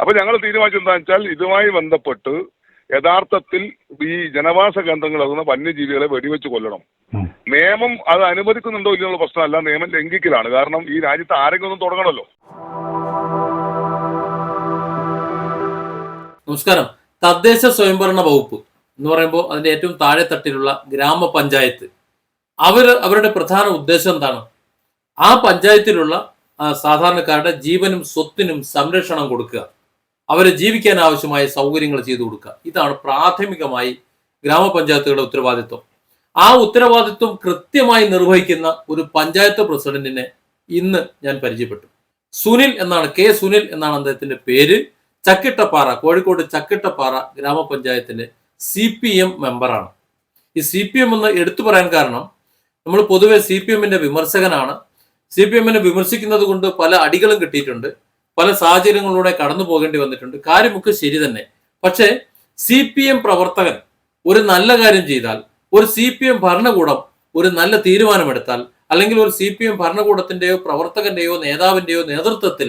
അപ്പൊ ഞങ്ങൾ തീരുമാനിച്ചത് എന്താ വെച്ചാൽ ഇതുമായി ബന്ധപ്പെട്ട് യഥാർത്ഥത്തിൽ ഈ ജനവാസ കേന്ദ്രങ്ങൾ അതുന്ന വന്യജീവികളെ വെടിവെച്ച് കൊല്ലണം. നിയമം അത് അനുവദിക്കുന്നുണ്ടോ ഇല്ലയോ എന്നുള്ള പ്രശ്നമല്ല. നിയമം ലംഘിക്കലാണ്. കാരണം ഈ രാജ്യത്ത് ആരെങ്കിലും ഒന്നും തുടങ്ങണമല്ലോ. നമസ്കാരം. തദ്ദേശ സ്വയംഭരണ വകുപ്പ് എന്ന് പറയുമ്പോൾ അതിന്റെ ഏറ്റവും താഴെ തട്ടിലുള്ള ഗ്രാമപഞ്ചായത്ത്. അവർ അവരുടെ പ്രധാന ഉദ്ദേശം എന്താണ്? ആ പഞ്ചായത്തിലുള്ള സാധാരണക്കാരുടെ ജീവനും സ്വത്തിനും സംരക്ഷണം കൊടുക്കുക. അവരെ ജീവിക്കാൻ ആവശ്യമായ സൗകര്യങ്ങൾ ചെയ്തു കൊടുക്കുക. ഇതാണ് പ്രാഥമികമായി ഗ്രാമപഞ്ചായത്തുകളുടെ ഉത്തരവാദിത്വം. ആ ഉത്തരവാദിത്വം കൃത്യമായി നിർവഹിക്കുന്ന ഒരു പഞ്ചായത്ത് പ്രസിഡന്റിനെ ഇന്ന് ഞാൻ പരിചയപ്പെട്ടു. സുനിൽ എന്നാണ് കെ സുനിൽ എന്നാണ് അദ്ദേഹത്തിന്റെ പേര്. ചക്കിട്ടപ്പാറ കോഴിക്കോട് ചക്കിട്ടപ്പാറ ഗ്രാമപഞ്ചായത്തിന്റെ സി പി എം മെമ്പറാണ്. ഈ സി പി എം എന്ന് എടുത്തു പറയാൻ കാരണം നമ്മൾ പൊതുവെ സി പി എമ്മിന്റെ വിമർശകനാണ്. സി പി എമ്മിനെ വിമർശിക്കുന്നത് കൊണ്ട് പല അടികളും കിട്ടിയിട്ടുണ്ട്. പല സാഹചര്യങ്ങളിലൂടെ കടന്നു പോകേണ്ടി വന്നിട്ടുണ്ട്. കാര്യമൊക്കെ ശരി തന്നെ. പക്ഷേ സി പി എം പ്രവർത്തകൻ ഒരു നല്ല കാര്യം ചെയ്താൽ ഒരു സി പി എം ഭരണകൂടം ഒരു നല്ല തീരുമാനമെടുത്താൽ അല്ലെങ്കിൽ ഒരു സി പി എം ഭരണകൂടത്തിന്റെയോ പ്രവർത്തകന്റെയോ നേതാവിന്റെയോ നേതൃത്വത്തിൽ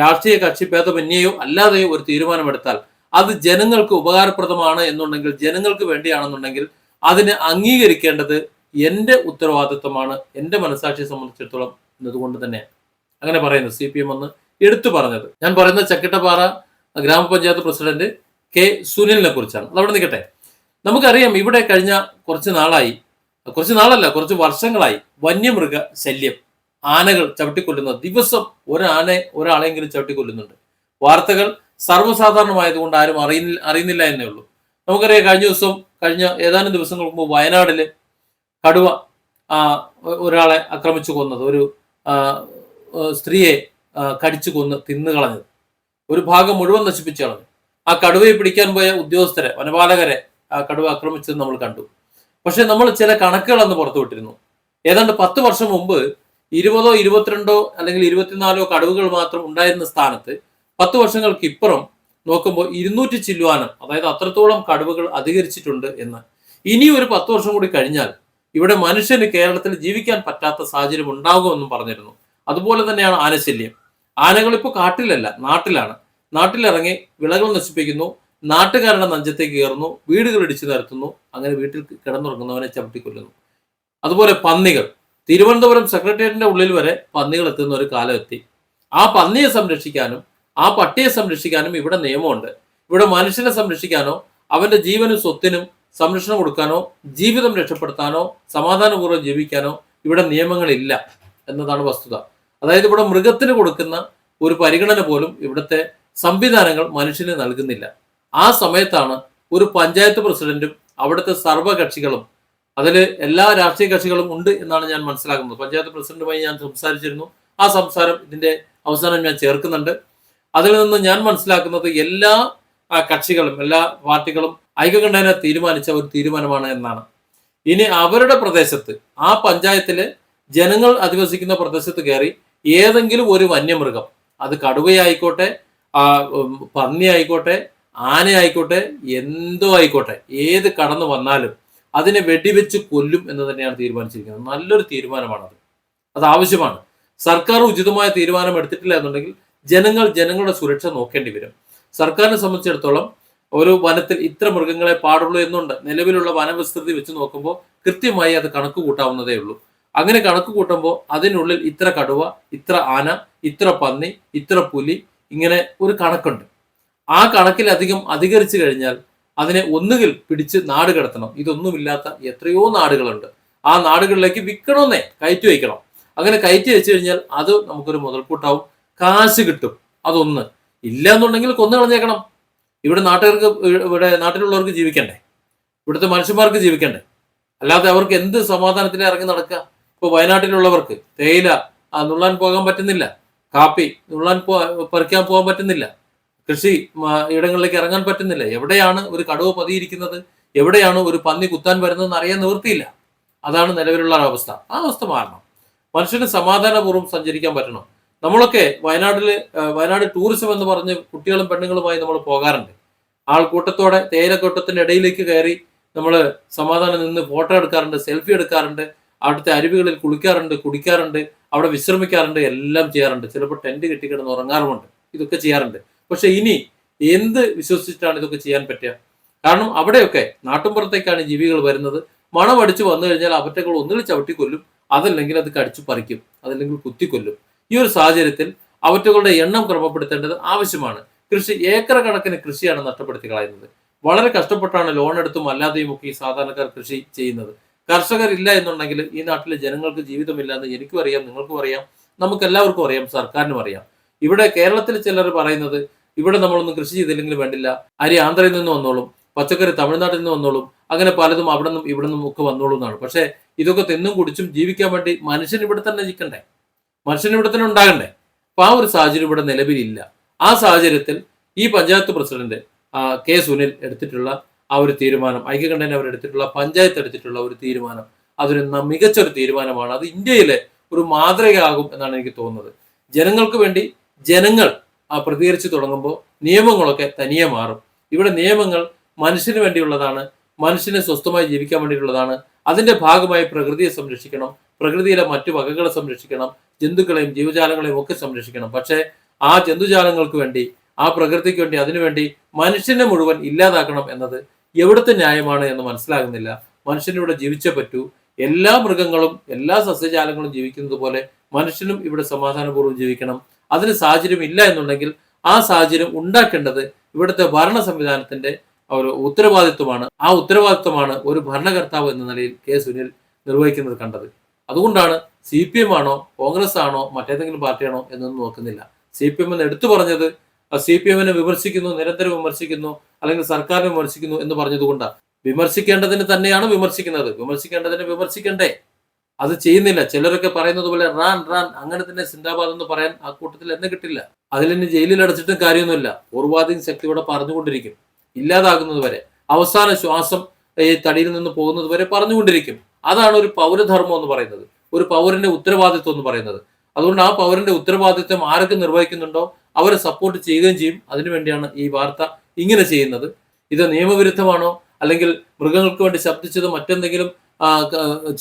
രാഷ്ട്രീയ കക്ഷി ഭേദമന്യെയോ അല്ലാതെയോ ഒരു തീരുമാനമെടുത്താൽ അത് ജനങ്ങൾക്ക് ഉപകാരപ്രദമാണ് എന്നുണ്ടെങ്കിൽ ജനങ്ങൾക്ക് വേണ്ടിയാണെന്നുണ്ടെങ്കിൽ അതിനെ അംഗീകരിക്കേണ്ടത് എന്റെ ഉത്തരവാദിത്വമാണ് എന്റെ മനസാക്ഷിയെ സംബന്ധിച്ചിടത്തോളം എന്നതുകൊണ്ട് തന്നെ. അങ്ങനെ പറയുന്നു. സി പി എം എന്ന് എടുത്തു പറഞ്ഞത്. ഞാൻ പറയുന്ന ചക്കിട്ടപ്പാറ ഗ്രാമപഞ്ചായത്ത് പ്രസിഡന്റ് കെ സുനിലിനെ കുറിച്ചാണ്. അതവിടെ നിൽക്കട്ടെ. നമുക്കറിയാം ഇവിടെ കഴിഞ്ഞ കുറച്ച് നാളായി കുറച്ച് നാളല്ല കുറച്ച് വർഷങ്ങളായി വന്യമൃഗ ശല്യം. ആനകൾ ചവിട്ടിക്കൊല്ലുന്ന ദിവസം ഒരാനെ ഒരാളെങ്കിലും ചവിട്ടിക്കൊല്ലുന്നുണ്ട്. വാർത്തകൾ സർവസാധാരണമായതുകൊണ്ട് ആരും അറിയുന്നില്ല അറിയുന്നില്ല എന്നേ ഉള്ളൂ. നമുക്കറിയാം കഴിഞ്ഞ ദിവസം കഴിഞ്ഞ ഏതാനും ദിവസങ്ങൾക്ക് മുമ്പ് വയനാടിൽ കടുവ ഒരാളെ ആക്രമിച്ചു കൊന്നത്. ഒരു സ്ത്രീയെ കടിച്ചു കൊന്ന് തിന്നു കളഞ്ഞത്. ഒരു ഭാഗം മുഴുവൻ നശിപ്പിച്ചു കളഞ്ഞു. ആ കടുവയെ പിടിക്കാൻ പോയ ഉദ്യോഗസ്ഥരെ വനപാലകരെ ആ കടുവ ആക്രമിച്ചത് നമ്മൾ കണ്ടു. പക്ഷെ നമ്മൾ ചില കണക്കുകൾ അന്ന് പുറത്തുവിട്ടിരുന്നു ഏതാണ്ട് പത്ത് വർഷം മുമ്പ് ഇരുപതോ ഇരുപത്തിരണ്ടോ അല്ലെങ്കിൽ ഇരുപത്തിനാലോ കടുവകൾ മാത്രം ഉണ്ടായിരുന്ന സ്ഥാനത്ത് പത്ത് വർഷങ്ങൾക്ക് ഇപ്പുറം നോക്കുമ്പോൾ ഇരുന്നൂറ്റി ചില്ലുവാനും അതായത് അത്രത്തോളം കടുവകൾ അധികരിച്ചിട്ടുണ്ട് എന്ന്. ഇനി ഒരു പത്ത് വർഷം കൂടി കഴിഞ്ഞാൽ ഇവിടെ മനുഷ്യന് കേരളത്തിൽ ജീവിക്കാൻ പറ്റാത്ത സാഹചര്യം ഉണ്ടാകുമെന്നും പറഞ്ഞിരുന്നു. അതുപോലെ തന്നെയാണ് ആനശല്യം. ആനകൾ ഇപ്പോൾ കാട്ടിലല്ല നാട്ടിലാണ്. നാട്ടിലിറങ്ങി വിളകൾ നശിപ്പിക്കുന്നു നാട്ടുകാരുടെ നെഞ്ചത്തേക്ക് കയറുന്നു വീടുകൾ ഇടിച്ചു നിരത്തുന്നു അങ്ങനെ വീട്ടിൽ കിടന്നുറങ്ങുന്നവനെ ചവിട്ടിക്കൊല്ലുന്നു. അതുപോലെ പന്നികൾ. തിരുവനന്തപുരം സെക്രട്ടേറിയറ്റിന്റെ ഉള്ളിൽ വരെ പന്നികൾ എത്തുന്ന ഒരു കാലം എത്തി. ആ പന്നിയെ സംരക്ഷിക്കാനും ആ പട്ടിയെ സംരക്ഷിക്കാനും ഇവിടെ നിയമമുണ്ട്. ഇവിടെ മനുഷ്യനെ സംരക്ഷിക്കാനോ അവന്റെ ജീവനും സ്വത്തിനും സംരക്ഷണം കൊടുക്കാനോ ജീവിതം രക്ഷപ്പെടുത്താനോ സമാധാനപൂർവം ജീവിക്കാനോ ഇവിടെ നിയമങ്ങളില്ല എന്നതാണ് വസ്തുത. അതായത് ഇവിടെ മൃഗത്തിന് കൊടുക്കുന്ന ഒരു പരിഗണന പോലും ഇവിടുത്തെ സംവിധാനങ്ങൾ മനുഷ്യന് നൽകുന്നില്ല. ആ സമയത്താണ് ഒരു പഞ്ചായത്ത് പ്രസിഡന്റും അവിടുത്തെ സർവകക്ഷികളും അതിൽ എല്ലാ രാഷ്ട്രീയ കക്ഷികളും ഉണ്ട് എന്നാണ് ഞാൻ മനസ്സിലാക്കുന്നത്. പഞ്ചായത്ത് പ്രസിഡന്റുമായി ഞാൻ സംസാരിച്ചിരുന്നു. ആ സംസാരം ഇതിന്റെ അവസാനം ഞാൻ ചേർക്കുന്നുണ്ട്. അതിൽ നിന്ന് ഞാൻ മനസ്സിലാക്കുന്നത് എല്ലാ കക്ഷികളും എല്ലാ പാർട്ടികളും ഐക്യകണ്ഠേന തീരുമാനിച്ച ഒരു തീരുമാനമാണ് എന്നാണ്. ഇനി അവരുടെ പ്രദേശത്ത് ആ പഞ്ചായത്തിലെ ജനങ്ങൾ അധിവസിക്കുന്ന പ്രദേശത്ത് കയറി ഏതെങ്കിലും ഒരു വന്യമൃഗം. അത് കടുവയായിക്കോട്ടെ പന്നി ആയിക്കോട്ടെ ആന ആയിക്കോട്ടെ എന്തോ ആയിക്കോട്ടെ ഏത് കടന്നു വന്നാലും അതിനെ വെടിവെച്ച് കൊല്ലും എന്ന് തന്നെയാണ് തീരുമാനിച്ചിരിക്കുന്നത്. നല്ലൊരു തീരുമാനമാണത്. അത് ആവശ്യമാണ്. സർക്കാർ ഉചിതമായ തീരുമാനം എടുത്തിട്ടില്ല എന്നുണ്ടെങ്കിൽ ജനങ്ങൾ ജനങ്ങളുടെ സുരക്ഷ നോക്കേണ്ടി വരും. സർക്കാരിനെ സംബന്ധിച്ചിടത്തോളം ഒരു വനത്തിൽ ഇത്ര മൃഗങ്ങളെ പാടുള്ളൂ എന്നുണ്ട്. നിലവിലുള്ള വനവിസ്തൃതി വെച്ച് നോക്കുമ്പോൾ കൃത്യമായി അത് കണക്ക് കൂട്ടാവുന്നതേ ഉള്ളൂ. അങ്ങനെ കണക്ക് കൂട്ടുമ്പോൾ അതിനുള്ളിൽ ഇത്ര കടുവ ഇത്ര ആന ഇത്ര പന്നി ഇത്ര പുലി ഇങ്ങനെ ഒരു കണക്കുണ്ട്. ആ കണക്കിലധികം അധികരിച്ചു കഴിഞ്ഞാൽ അതിനെ ഒന്നുകിൽ പിടിച്ച് നാട് കിടത്തണം. ഇതൊന്നുമില്ലാത്ത എത്രയോ നാടുകളുണ്ട്. ആ നാടുകളിലേക്ക് വിൽക്കണമെന്നേ കയറ്റി വയ്ക്കണം. അങ്ങനെ കയറ്റി വെച്ച് കഴിഞ്ഞാൽ അത് നമുക്കൊരു മുതൽക്കൂട്ടാവും. കാശ് കിട്ടും. അതൊന്ന്. ഇല്ല എന്നുണ്ടെങ്കിൽ കൊന്നു കളഞ്ഞേക്കണം. ഇവിടെ നാട്ടുകാർക്ക് ഇവിടെ നാട്ടിലുള്ളവർക്ക് ജീവിക്കണ്ടേ? ഇവിടുത്തെ മനുഷ്യന്മാർക്ക് ജീവിക്കണ്ടേ? അല്ലാതെ അവർക്ക് എന്ത് സമാധാനത്തിന് ഇറങ്ങി നടക്കുക? ഇപ്പൊ വയനാട്ടിലുള്ളവർക്ക് തേയില നുള്ളാൻ പോകാൻ പറ്റുന്നില്ല. കാപ്പി നുള്ളാൻ പറിക്കാൻ പോകാൻ പറ്റുന്നില്ല. കൃഷി ഇടങ്ങളിലേക്ക് ഇറങ്ങാൻ പറ്റുന്നില്ല. എവിടെയാണ് ഒരു കടുവ പതിയിരിക്കുന്നത്? എവിടെയാണ് ഒരു പന്നി കുത്താൻ വരുന്നതെന്ന് അറിയാൻ നിവൃത്തിയില്ല. അതാണ് നിലവിലുള്ള അവസ്ഥ. ആ അവസ്ഥ മാറണം. മനുഷ്യന് സമാധാനപൂർവം സഞ്ചരിക്കാൻ പറ്റണം. നമ്മളൊക്കെ വയനാട്ടിൽ വയനാട് ടൂറിസം എന്ന് പറഞ്ഞ് കുട്ടികളും പെണ്ണുങ്ങളുമായി നമ്മൾ പോകാറുണ്ട്. ആൾക്കൂട്ടത്തോടെ തേയിലക്കൂട്ടത്തിന്റെ ഇടയിലേക്ക് കയറി നമ്മൾ സമാധാനം നിന്ന് ഫോട്ടോ എടുക്കാറുണ്ട് സെൽഫി എടുക്കാറുണ്ട്. അവിടുത്തെ അരുവികളിൽ കുളിക്കാറുണ്ട് കുടിക്കാറുണ്ട് അവിടെ വിശ്രമിക്കാറുണ്ട് എല്ലാം ചെയ്യാറുണ്ട്. ചിലപ്പോൾ ടെന്റ് കെട്ടിക്കിടന്ന് ഉറങ്ങാറുമുണ്ട്. ഇതൊക്കെ ചെയ്യാറുണ്ട്. പക്ഷെ ഇനി എന്ത് വിശ്വസിച്ചിട്ടാണ് ഇതൊക്കെ ചെയ്യാൻ പറ്റുക? കാരണം അവിടെയൊക്കെ നാട്ടുമ്പുറത്തേക്കാണ് ജീവികൾ വരുന്നത്. മണം അടിച്ചു വന്നു കഴിഞ്ഞാൽ അവറ്റകൾ ഒന്നിൽ ചവിട്ടിക്കൊല്ലും അതല്ലെങ്കിൽ അത് കടിച്ചു പറിക്കും അതല്ലെങ്കിൽ കുത്തിക്കൊല്ലും. ഈ ഒരു സാഹചര്യത്തിൽ അവറ്റകളുടെ എണ്ണം ക്രമപ്പെടുത്തേണ്ടത് ആവശ്യമാണ്. കൃഷി ഏക്കർ കണക്കിന് കൃഷിയാണ് നഷ്ടപ്പെടുത്തി കളയുന്നത്. വളരെ കഷ്ടപ്പെട്ടാണ് ലോൺ എടുത്തും അല്ലാതെയും ഒക്കെ ഈ സാധാരണക്കാർ കൃഷി ചെയ്യുന്നത്. കർഷകരില്ല എന്നുണ്ടെങ്കിൽ ഈ നാട്ടിലെ ജനങ്ങൾക്ക് ജീവിതമില്ല എന്ന് എനിക്കും അറിയാം നിങ്ങൾക്കും അറിയാം നമുക്ക് എല്ലാവർക്കും അറിയാം സർക്കാരിനും അറിയാം. ഇവിടെ കേരളത്തിൽ ചിലർ പറയുന്നത് ഇവിടെ നമ്മളൊന്നും കൃഷി ചെയ്തില്ലെങ്കിൽ വേണ്ടില്ല അരി ആന്ധ്രയിൽ നിന്ന് വന്നോളും പച്ചക്കറി തമിഴ്നാട്ടിൽ നിന്ന് വന്നോളും അങ്ങനെ പലതും അവിടെ നിന്നും ഇവിടെ നിന്നും ഒക്കെ വന്നോളും എന്നാണ്. പക്ഷേ ഇതൊക്കെ തിന്നും കുടിച്ചും ജീവിക്കാൻ വേണ്ടി മനുഷ്യൻ ഇവിടെ തന്നെ ജീവിക്കണ്ടേ മനുഷ്യൻ ഇവിടെ തന്നെ ഉണ്ടാകണ്ടേ? അപ്പൊ ആ ഒരു സാഹചര്യം ഇവിടെ നിലവിലില്ല. ആ സാഹചര്യത്തിൽ ഈ പഞ്ചായത്ത് പ്രസിഡന്റ് കെ സുനിൽ എടുത്തിട്ടുള്ള ആ ഒരു തീരുമാനം ഐക്യകണ്ഠേന അവർ എടുത്തിട്ടുള്ള പഞ്ചായത്ത് എടുത്തിട്ടുള്ള ഒരു തീരുമാനം. അതൊരു മികച്ചൊരു തീരുമാനമാണ്. അത് ഇന്ത്യയിലെ ഒരു മാതൃകയാകും എന്നാണ് എനിക്ക് തോന്നുന്നത്. ജനങ്ങൾക്ക് വേണ്ടി ജനങ്ങൾ ആ പ്രതികരിച്ചു തുടങ്ങുമ്പോൾ നിയമങ്ങളൊക്കെ തനിയെ മാറും. ഇവിടെ നിയമങ്ങൾ മനുഷ്യന് വേണ്ടിയുള്ളതാണ് മനുഷ്യനെ സ്വസ്ഥമായി ജീവിക്കാൻ വേണ്ടിയിട്ടുള്ളതാണ്. അതിന്റെ ഭാഗമായി പ്രകൃതിയെ സംരക്ഷിക്കണം പ്രകൃതിയിലെ മറ്റു വകകളെ സംരക്ഷിക്കണം ജന്തുക്കളെയും ജീവജാലങ്ങളെയും ഒക്കെ സംരക്ഷിക്കണം. പക്ഷേ ആ ജന്തുജാലങ്ങൾക്ക് വേണ്ടി ആ പ്രകൃതിക്ക് വേണ്ടി അതിനുവേണ്ടി മനുഷ്യനെ മുഴുവൻ ഇല്ലാതാക്കണം എന്നത് എവിടുത്തെ ന്യായമാണ് എന്ന് മനസ്സിലാകുന്നില്ല. മനുഷ്യനിവിടെ ജീവിച്ചേ പറ്റൂ. എല്ലാ മൃഗങ്ങളും എല്ലാ സസ്യജാലങ്ങളും ജീവിക്കുന്നത് പോലെ മനുഷ്യനും ഇവിടെ സമാധാനപൂർവം ജീവിക്കണം. അതിന് സാഹചര്യം ഇല്ല എന്നുണ്ടെങ്കിൽ ആ സാഹചര്യം ഉണ്ടാക്കേണ്ടത് ഇവിടുത്തെ ഭരണ സംവിധാനത്തിന്റെ ഒരു ഉത്തരവാദിത്വമാണ്. ആ ഉത്തരവാദിത്വമാണ് ഒരു ഭരണകർത്താവ് എന്ന നിലയിൽ കെ സുനിൽ നിർവഹിക്കുന്നത് കണ്ടത്. അതുകൊണ്ടാണ് സി പി എം ആണോ കോൺഗ്രസ് ആണോ മറ്റേതെങ്കിലും പാർട്ടിയാണോ എന്നൊന്നും നോക്കുന്നില്ല. സി പി എം എന്ന് എടുത്തു പറഞ്ഞത് സി പി എമ്മിനെ വിമർശിക്കുന്നു നിരന്തരം വിമർശിക്കുന്നു അല്ലെങ്കിൽ സർക്കാരിനെ വിമർശിക്കുന്നു എന്ന് പറഞ്ഞതുകൊണ്ടാണ് വിമർശിക്കേണ്ടതിന് തന്നെയാണ് വിമർശിക്കുന്നത്. വിമർശിക്കേണ്ടതിനെ വിമർശിക്കണ്ടേ. അത് ചെയ്യുന്നില്ല. ചിലരൊക്കെ പറയുന്നത് പോലെ റാൻ റാൻ അങ്ങനെ തന്നെ സിന്ദാബാദ് എന്ന് പറയാൻ ആ കൂട്ടത്തിൽ എന്നെ കിട്ടില്ല. അതിലിനി ജയിലിൽ അടച്ചിട്ടും കാര്യമൊന്നുമില്ല. പൂർവാധീന ശക്തി ഇവിടെ പറഞ്ഞുകൊണ്ടിരിക്കും. ഇല്ലാതാകുന്നത് വരെ. അവസാന ശ്വാസം ഈ തടിയിൽ നിന്ന് പോകുന്നത് വരെ പറഞ്ഞുകൊണ്ടിരിക്കും. അതാണ് ഒരു പൗരധർമ്മം എന്ന് പറയുന്നത്. ഒരു പൗരന്റെ ഉത്തരവാദിത്വം എന്ന് പറയുന്നത്. അതുകൊണ്ട് ആ പൗരന്റെ ഉത്തരവാദിത്വം ആരൊക്കെ നിർവഹിക്കുന്നുണ്ടോ? അവരെ സപ്പോർട്ട് ചെയ്യുകയും ചെയ്യും. അതിനുവേണ്ടിയാണ് ഈ വാർത്ത ഇങ്ങനെ ചെയ്യുന്നത്. ഇത് നിയമവിരുദ്ധമാണോ? അല്ലെങ്കിൽ മൃഗങ്ങൾക്ക് വേണ്ടി ശബ്ദിച്ചത് മറ്റെന്തെങ്കിലും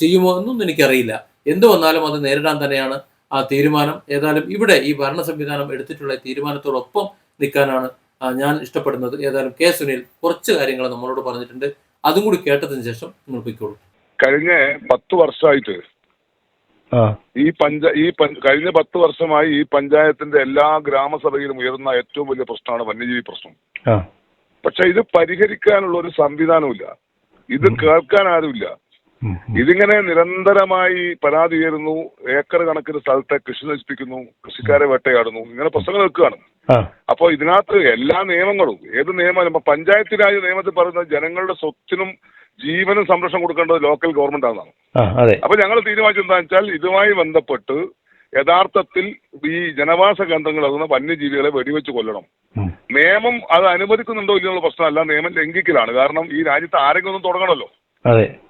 ചെയ്യുമോ എന്നൊന്നും എനിക്കറിയില്ല. എന്ത് വന്നാലും അത് നേരിടാൻ തന്നെയാണ് ആ തീരുമാനം. ഏതായാലും ഇവിടെ ഈ ഭരണ സംവിധാനം എടുത്തിട്ടുള്ള തീരുമാനത്തോടൊപ്പം നിൽക്കാനാണ് ഞാൻ ഇഷ്ടപ്പെടുന്നത്. ഏതായാലും കെ. സുനിൽ കുറച്ച് കാര്യങ്ങൾ നമ്മളോട് പറഞ്ഞിട്ടുണ്ട്. അതും കൂടി കേട്ടതിന് ശേഷം നിങ്ങൾ പൊയ്ക്കോളൂ. കഴിഞ്ഞ പത്ത് വർഷമായിട്ട് ഈ പഞ്ച ഈ കഴിഞ്ഞ പത്ത് വർഷമായി ഈ പഞ്ചായത്തിന്റെ എല്ലാ ഗ്രാമസഭയിലും ഉയർന്ന ഏറ്റവും വലിയ പ്രശ്നമാണ് വന്യജീവി പ്രശ്നം. പക്ഷെ ഇത് പരിഹരിക്കാനുള്ള ഒരു സംവിധാനമില്ല ഇത് കേൾക്കാൻ ആരുമില്ല. ഇതിങ്ങനെ നിരന്തരമായി പരാതി ഉയരുന്നു. ഏക്കർ കണക്കിന് സ്ഥലത്തെ കൃഷി നശിപ്പിക്കുന്നു. കൃഷിക്കാരെ വേട്ടയാടുന്നു. ഇങ്ങനെ പ്രശ്നങ്ങൾ നിൽക്കുകയാണ്. അപ്പൊ അപ്പോൾ ഇതിനകത്ത് എല്ലാ നിയമങ്ങളും ഏത് നിയമം പഞ്ചായത്തിലായ നിയമത്തിൽ പറയുന്നത് ജനങ്ങളുടെ സ്വത്തിനും ജീവനും സംരക്ഷണം കൊടുക്കേണ്ടത് ലോക്കൽ ഗവൺമെന്റ് ആണെന്നാണ്. അപ്പൊ ഞങ്ങൾ തീരുമാനിച്ചത് എന്താ വെച്ചാൽ ഇതുമായി ബന്ധപ്പെട്ട് യഥാർത്ഥത്തിൽ ഈ ജനവാസ കേന്ദ്രങ്ങൾ അതുന്ന വന്യജീവികളെ വെടിവെച്ച് കൊല്ലണം. നിയമം അത് അനുവദിക്കുന്നുണ്ടോ ഇല്ലെന്നുള്ള പ്രശ്നമല്ല നിയമം ലംഘിക്കലാണ്. കാരണം ഈ രാജ്യത്ത് ആരെങ്കിലും ഒന്നും തുടങ്ങണമല്ലോ.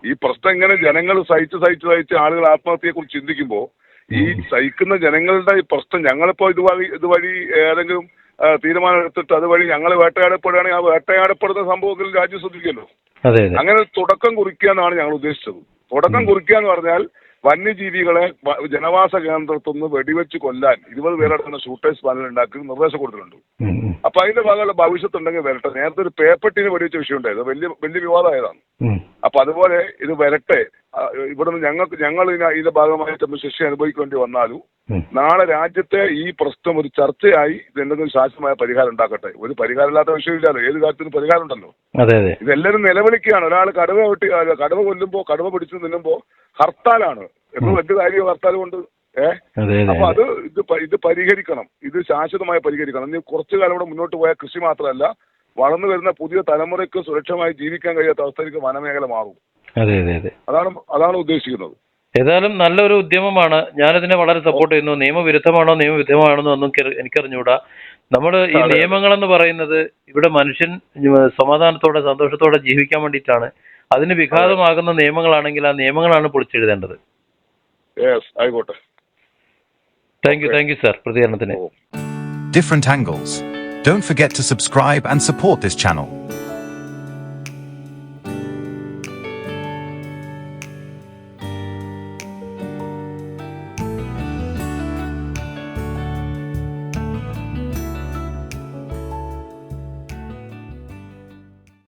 ഈ പ്രശ്നം ഇങ്ങനെ ജനങ്ങൾ സഹിച്ച് സഹിച്ച് സഹിച്ച് ആളുകൾ ആത്മഹത്യയെ കുറിച്ച് ചിന്തിക്കുമ്പോൾ ഈ സഹിക്കുന്ന ജനങ്ങളുടെ ഈ പ്രശ്നം ഞങ്ങളിപ്പോ ഇതുവഴി ഇതുവഴി ഏതെങ്കിലും തീരുമാനം എടുത്തിട്ട് അതുവഴി ഞങ്ങൾ വേട്ടയാടപ്പെടുകയാണെങ്കിൽ ആ വേട്ടയാടപ്പെടുന്ന സംഭവത്തിൽ രാജ്യം അതെ അങ്ങനെ ഒരു തുടക്കം കുറിക്കുക എന്നാണ് ഞങ്ങൾ ഉദ്ദേശിച്ചത്. തുടക്കം കുറിക്കുക എന്ന് പറഞ്ഞാൽ വന്യജീവികളെ ജനവാസ കേന്ദ്രത്തിൽ നിന്ന് വെടിവെച്ച് കൊല്ലാൻ ഇരുപത് പേരടങ്ങുന്ന ഷൂട്ടേഴ്സ് പാനൽ ഉണ്ടാക്കി നിർദ്ദേശം കൊടുത്തിട്ടുണ്ട്. അപ്പൊ അതിന്റെ ഭാഗമുള്ള ഭവിഷ്യത്ത് ഉണ്ടെങ്കിൽ വരട്ടെ. നേരത്തെ ഒരു പേപ്പട്ടിനെ വെടിവെച്ച വിഷയം ഉണ്ടായത് വലിയ വലിയ വിവാദമായതാണ്. അപ്പൊ അതുപോലെ ഇത് വരട്ടെ. ഇവിടുന്ന് ഞങ്ങൾക്ക് ഞങ്ങൾ ഇതിന- ഇതിന്റെ ഭാഗമായിട്ട് ശിക്ഷ അനുഭവിക്കേണ്ടി വന്നാലും നാളെ രാജ്യത്തെ ഈ പ്രശ്നം ഒരു ചർച്ചയായി ഇതെന്തെങ്കിലും ശാശ്വതമായ പരിഹാരം ഉണ്ടാക്കട്ടെ. ഒരു പരിഹാരമില്ലാത്ത വിഷയമില്ലല്ലോ. ഏത് കാര്യത്തിനും പരിഹാരം ഉണ്ടല്ലോ ഇതെല്ലാവരും നിലവിളിക്കുകയാണ്. ഒരാൾ കടുവ വെട്ടി കടുവ കൊല്ലുമ്പോ കടുവ പിടിച്ചു നിന്നുമ്പോ ഹർത്താലാണ്. എന്ന് വലിയ കാര്യം ഹർത്താൽ കൊണ്ട് ഏഹ് അപ്പൊ അത്. ഇത് ഇത് പരിഹരിക്കണം. ഇത് ശാശ്വതമായി പരിഹരിക്കണം. ഇനി കുറച്ചു കാലം കൂടെ മുന്നോട്ട് പോയ കൃഷി മാത്രമല്ല വളർന്നു വരുന്ന പുതിയ തലമുറയ്ക്ക് സുരക്ഷമായി ജീവിക്കാൻ കഴിയാത്ത അവസ്ഥയിലേക്ക് വനമേഖല മാറും. അതെ അതെ അതെ. അതാണ് അതാണ് ഉദ്ദേശിക്കുന്നത്. ഏതായാലും നല്ലൊരു ഉദ്യമമാണ്. ഞാനതിനെ വളരെ സപ്പോർട്ട് ചെയ്യുന്നു. നിയമവിരുദ്ധമാണോ നിയമവിരുദ്ധമാണോ ഒന്നും എനിക്കറിഞ്ഞുകൂടാ എനിക്കറിഞ്ഞൂടാ. നമ്മൾ ഈ നിയമങ്ങൾ നിയമങ്ങളെന്ന് പറയുന്നത് ഇവിടെ മനുഷ്യൻ സമാധാനത്തോടെ സന്തോഷത്തോടെ ജീവിക്കാൻ വേണ്ടിയിട്ടാണ്. അതിന് വിഘാതമാകുന്ന നിയമങ്ങളാണെങ്കിൽ ആ നിയമങ്ങളാണ് പൊളിച്ചെഴുതേണ്ടത്. യെസ് ആയിക്കോട്ടെ. Thank you thank you sir പ്രതികരണത്തിന്. Different angles don't forget to subscribe and support this channel.